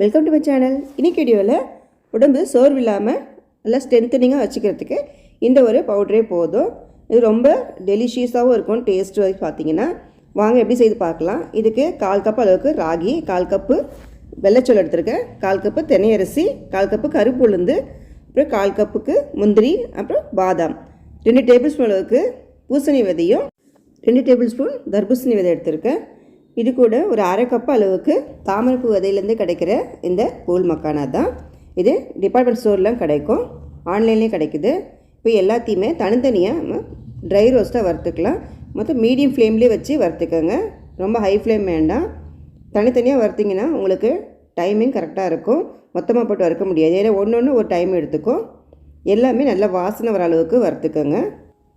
Welcome to my channel இன்றைக்கி வீடியோவில் உடம்பு சோர்வு இல்லாமல் நல்லா ஸ்ட்ரென்த்தனிங்காக வச்சுக்கிறதுக்கு இந்த ஒரு பவுடரே போதும். இது ரொம்ப டெலிஷியஸாகவும் இருக்கும் டேஸ்ட் வரைக்கும் பார்த்தீங்கன்னா வாங்க எப்படி செய்து பார்க்கலாம். இதுக்கு கால் கப் அளவுக்கு ராகி கால் கப்பு வெள்ளைச்சோல் எடுத்திருக்கேன். கால் கப்பு தென்னையரிசி கால் கப்பு கருப்பு உளுந்து அப்புறம் கால் கப்புக்கு முந்திரி அப்புறம் பாதாம். ரெண்டு டேபிள் ஸ்பூன் அளவுக்கு பூசணி விதையும் ரெண்டு டேபிள் ஸ்பூன் தர்பூசணி விதை எடுத்திருக்கேன். இது கூட ஒரு அரை கப் அளவுக்கு தாமரைப்பூ விதையிலேருந்து கிடைக்கிற இந்த கூழ் மக்கானா தான். இது டிபார்ட்மெண்ட் ஸ்டோர்லாம் கிடைக்கும். ஆன்லைன்லேயும் கிடைக்குது. இப்போ எல்லாத்தையுமே தனித்தனியாக ட்ரை ரோஸ்ட்டாக வறுத்துக்கலாம். மொத்தம் மீடியம் ஃப்ளேம்லேயே வச்சு வறுத்துக்கோங்க. ரொம்ப ஹை ஃப்ளேம் வேண்டாம். தனித்தனியாக வறுத்திங்கன்னா உங்களுக்கு டைமிங் கரெக்டாக இருக்கும். மொத்தமாக போட்டு வறுக்க முடியாது. ஏன்னா ஒன்று ஒன்று ஒரு டைம் எடுத்துக்கும். எல்லாமே நல்லா வாசனை வர அளவுக்கு வறுத்துக்கோங்க.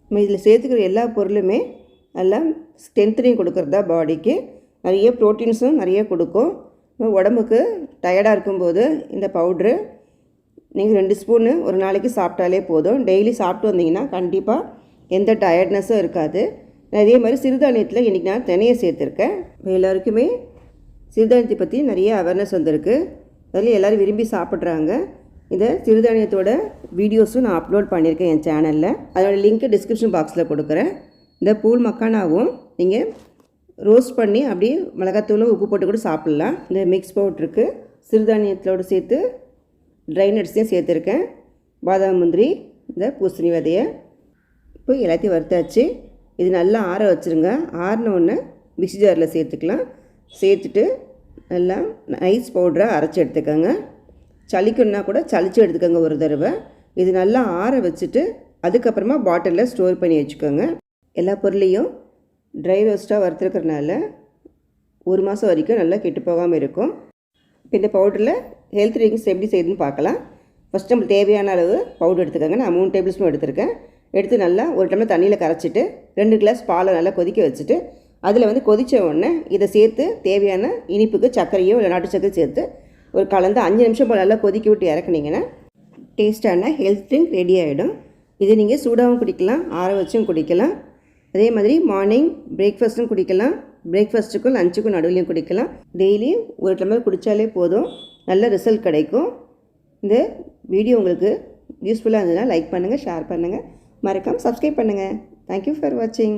நம்ம இதில் சேர்த்துக்கிற எல்லா பொருளுமே நல்லா ஸ்ட்ரென்த்தனிங் கொடுக்குறதா பாடிக்கு நிறைய ப்ரோட்டீன்ஸும் நிறைய கொடுக்கும். உடம்புக்கு டயர்டாக இருக்கும்போது இந்த பவுட்ரு நீங்கள் ரெண்டு ஸ்பூனு ஒரு நாளைக்கு சாப்பிட்டாலே போதும். டெய்லி சாப்பிட்டு வந்தீங்கன்னா கண்டிப்பாக எந்த டயர்ட்னஸும் இருக்காது. அதே மாதிரி சிறுதானியத்தில் இன்றைக்கி நான் தினையை சேர்த்துருக்கேன். எல்லாருக்குமே சிறுதானியத்தை பற்றி நிறைய அவேர்னஸ் வந்திருக்கு. அதில் எல்லோரும் விரும்பி சாப்பிட்றாங்க. இதை சிறுதானியத்தோட வீடியோஸும் நான் அப்லோட் பண்ணியிருக்கேன் என் சேனலில் அதோட லிங்க்கு டிஸ்கிரிப்ஷன் பாக்ஸில் கொடுக்குறேன். இந்த பூல் மக்கானாவும் நீங்கள் ரோஸ்ட் பண்ணி அப்படியே மிளகாத்தூளும் உப்பு போட்டு கூட சாப்பிட்லாம். இந்த மிக்ஸ் பவுட்ருக்கு சிறுதானியத்தோடு சேர்த்து ட்ரை நட்ஸையும் சேர்த்துருக்கேன். பாதாம் முந்திரி இந்த பூசணி விதையை இப்போ எல்லாத்தையும் வறுத்தாச்சு. இது நல்லா ஆற வச்சுருங்க. ஆறின உடனே மிக்ஸி ஜாரில் சேர்த்துக்கலாம். சேர்த்துட்டு நல்லா நைஸ் பவுடராக அரைச்சி எடுத்துக்கோங்க. சளிக்கணுன்னா கூட சளிச்சு எடுத்துக்கோங்க ஒரு தடவை. இது நல்லா ஆற வச்சுட்டு அதுக்கப்புறமா பாட்டிலில் ஸ்டோர் பண்ணி வச்சுக்கோங்க. எல்லா பொருளையும் ட்ரை ரோஸ்ட்டாக வறுத்துருக்கிறனால ஒரு மாதம் வரைக்கும் நல்லா கெட்டு போகாமல் இருக்கும். இப்போ இந்த பவுடரில் ஹெல்த் ட்ரிங்க்ஸ் எப்படி செய்யுதுன்னு பார்க்கலாம். ஃபஸ்ட் நம்மளுக்கு தேவையான அளவு பவுடர் எடுத்துக்கோங்க. நான் மூணு டேபிள் ஸ்பூன் எடுத்திருக்கேன். எடுத்து நல்லா ஒரு டம்ளர் தண்ணியில் கரைச்சிட்டு ரெண்டு கிளாஸ் பாலை நல்லா கொதிக்க வச்சுட்டு அதில் வந்து கொதித்த உடனே இதை சேர்த்து தேவையான இனிப்புக்கு சர்க்கரையோ இல்லை நாட்டு சர்க்கரை சேர்த்து ஒரு கலந்து அஞ்சு நிமிஷம் போல் நல்லா கொதிக்க விட்டு இறக்குனீங்கன்னா டேஸ்டான ஹெல்த் ட்ரிங்க் ரெடி ஆகிடும் இது நீங்கள் சூடாகவும் குடிக்கலாம் ஆற வச்சும் குடிக்கலாம். அதே மாதிரி மார்னிங் பிரேக்ஃபாஸ்ட்டும் குடிக்கலாம். பிரேக்ஃபாஸ்ட்டுக்கும் லஞ்சுக்கும் நடுவுலையும் குடிக்கலாம். டெய்லி ஒரு டம்ளர் குடித்தாலே போதும். நல்ல ரிசல்ட் கிடைக்கும். இந்த வீடியோ உங்களுக்கு யூஸ்ஃபுல்லாக இருந்ததுன்னா லைக் பண்ணுங்கள் ஷேர் பண்ணுங்கள் மறக்காமல் சப்ஸ்கிரைப் பண்ணுங்கள் தேங்க்யூ ஃபார் வாட்சிங்